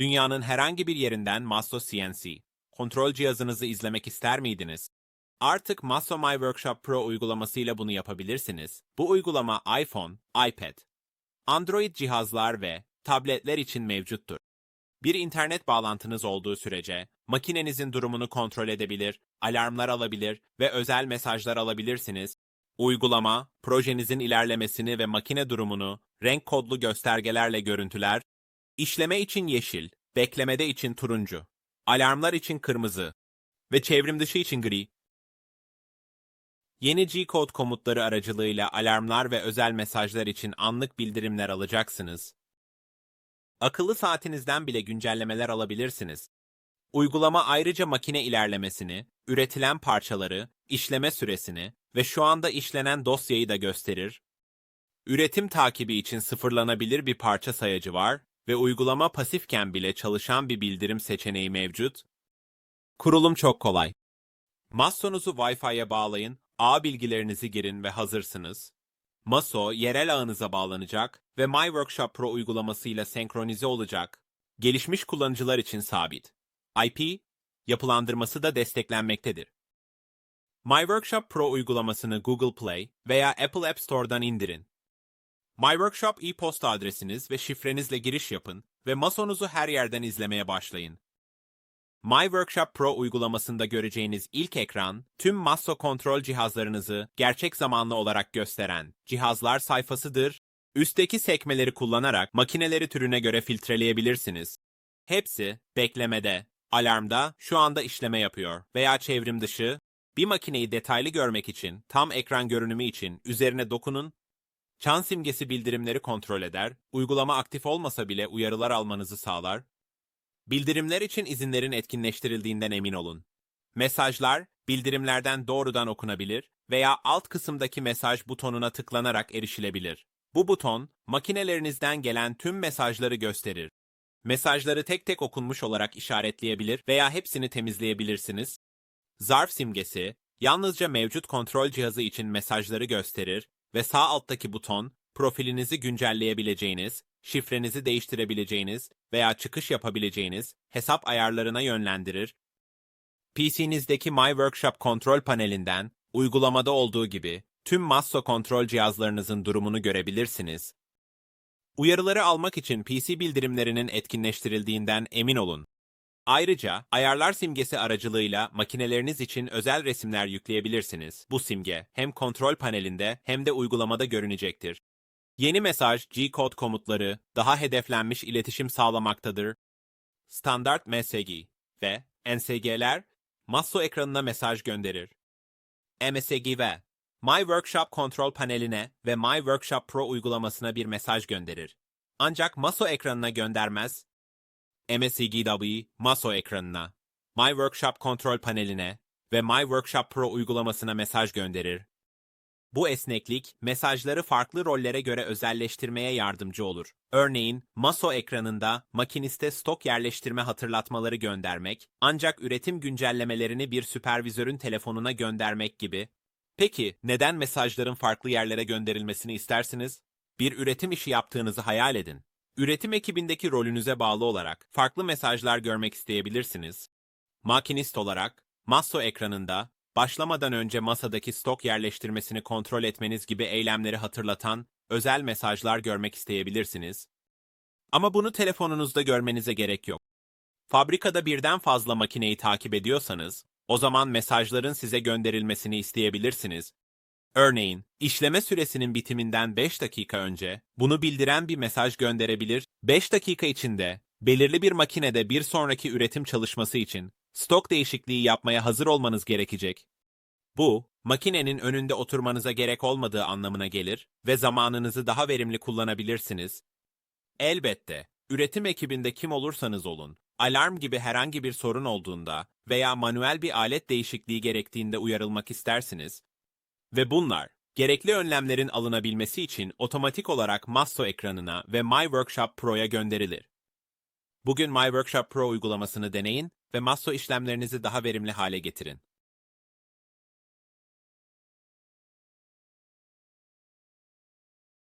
Dünyanın herhangi bir yerinden Masso CNC kontrol cihazınızı izlemek ister miydiniz? Artık Masso My Workshop Pro uygulamasıyla bunu yapabilirsiniz. Bu uygulama iPhone, iPad, Android cihazlar ve tabletler için mevcuttur. Bir internet bağlantınız olduğu sürece makinenizin durumunu kontrol edebilir, alarmlar alabilir ve özel mesajlar alabilirsiniz. Uygulama, projenizin ilerlemesini ve makine durumunu renk kodlu göstergelerle görüntüler, işleme için yeşil, beklemede için turuncu, alarmlar için kırmızı ve çevrim dışı için gri. Yeni G-Code komutları aracılığıyla alarmlar ve özel mesajlar için anlık bildirimler alacaksınız. Akıllı saatinizden bile güncellemeler alabilirsiniz. Uygulama ayrıca makine ilerlemesini, üretilen parçaları, işleme süresini ve şu anda işlenen dosyayı da gösterir. Üretim takibi için sıfırlanabilir bir parça sayacı var ve uygulama pasifken bile çalışan bir bildirim seçeneği mevcut. Kurulum çok kolay. Massonuzu Wi-Fi'ye bağlayın, ağ bilgilerinizi girin ve hazırsınız. Maso, yerel ağınıza bağlanacak ve My Workshop Pro uygulamasıyla senkronize olacak. Gelişmiş kullanıcılar için sabit. IP, yapılandırması da desteklenmektedir. My Workshop Pro uygulamasını Google Play veya Apple App Store'dan indirin. My Workshop e-posta adresiniz ve şifrenizle giriş yapın ve masonuzu her yerden izlemeye başlayın. My Workshop Pro uygulamasında göreceğiniz ilk ekran, tüm Masso kontrol cihazlarınızı gerçek zamanlı olarak gösteren cihazlar sayfasıdır. Üstteki sekmeleri kullanarak makineleri türüne göre filtreleyebilirsiniz. Hepsi beklemede, alarmda şu anda işleme yapıyor veya çevrim dışı. Bir makineyi detaylı görmek için, tam ekran görünümü için üzerine dokunun. Çan simgesi bildirimleri kontrol eder, uygulama aktif olmasa bile uyarılar almanızı sağlar Bildirimler için izinlerin etkinleştirildiğinden emin olun. Mesajlar, bildirimlerden doğrudan okunabilir veya alt kısımdaki mesaj butonuna tıklanarak erişilebilir. Bu buton, makinelerinizden gelen tüm mesajları gösterir. Mesajları tek tek okunmuş olarak işaretleyebilir veya hepsini temizleyebilirsiniz. Zarf simgesi, yalnızca mevcut kontrol cihazı için mesajları gösterir ve sağ alttaki buton, profilinizi güncelleyebileceğiniz, şifrenizi değiştirebileceğiniz veya çıkış yapabileceğiniz hesap ayarlarına yönlendirir. PC'nizdeki My Workshop kontrol panelinden, uygulamada olduğu gibi tüm Masso kontrol cihazlarınızın durumunu görebilirsiniz. Uyarıları almak için PC bildirimlerinin etkinleştirildiğinden emin olun. Ayrıca ayarlar simgesi aracılığıyla makineleriniz için özel resimler yükleyebilirsiniz. Bu simge hem kontrol panelinde hem de uygulamada görünecektir. Yeni mesaj G-Code komutları daha hedeflenmiş iletişim sağlamaktadır. Standart MSG ve NSG'ler Masso ekranına mesaj gönderir. MSG ve My Workshop kontrol paneline ve My Workshop Pro uygulamasına bir mesaj gönderir. Ancak Masso ekranına göndermez. MSGW Masso ekranına, My Workshop kontrol paneline ve My Workshop Pro uygulamasına mesaj gönderir. Bu esneklik, mesajları farklı rollere göre özelleştirmeye yardımcı olur. Örneğin, Maso ekranında makiniste stok yerleştirme hatırlatmaları göndermek, ancak üretim güncellemelerini bir süpervizörün telefonuna göndermek gibi. Peki, neden mesajların farklı yerlere gönderilmesini istersiniz? Bir üretim işi yaptığınızı hayal edin. Üretim ekibindeki rolünüze bağlı olarak farklı mesajlar görmek isteyebilirsiniz. Makinist olarak, Maso ekranında başlamadan önce masadaki stok yerleştirmesini kontrol etmeniz gibi eylemleri hatırlatan özel mesajlar görmek isteyebilirsiniz. Ama bunu telefonunuzda görmenize gerek yok. Fabrikada birden fazla makineyi takip ediyorsanız, o zaman mesajların size gönderilmesini isteyebilirsiniz. Örneğin, işleme süresinin bitiminden 5 dakika önce bunu bildiren bir mesaj gönderebilir, 5 dakika içinde belirli bir makinede bir sonraki üretim çalışması için stok değişikliği yapmaya hazır olmanız gerekecek. Bu, makinenin önünde oturmanıza gerek olmadığı anlamına gelir ve zamanınızı daha verimli kullanabilirsiniz. Elbette, üretim ekibinde kim olursanız olun, alarm gibi herhangi bir sorun olduğunda veya manuel bir alet değişikliği gerektiğinde uyarılmak istersiniz. Ve bunlar, gerekli önlemlerin alınabilmesi için otomatik olarak Masso ekranına ve My Workshop Pro'ya gönderilir. Bugün My Workshop Pro uygulamasını deneyin ve Masso işlemlerinizi daha verimli hale getirin.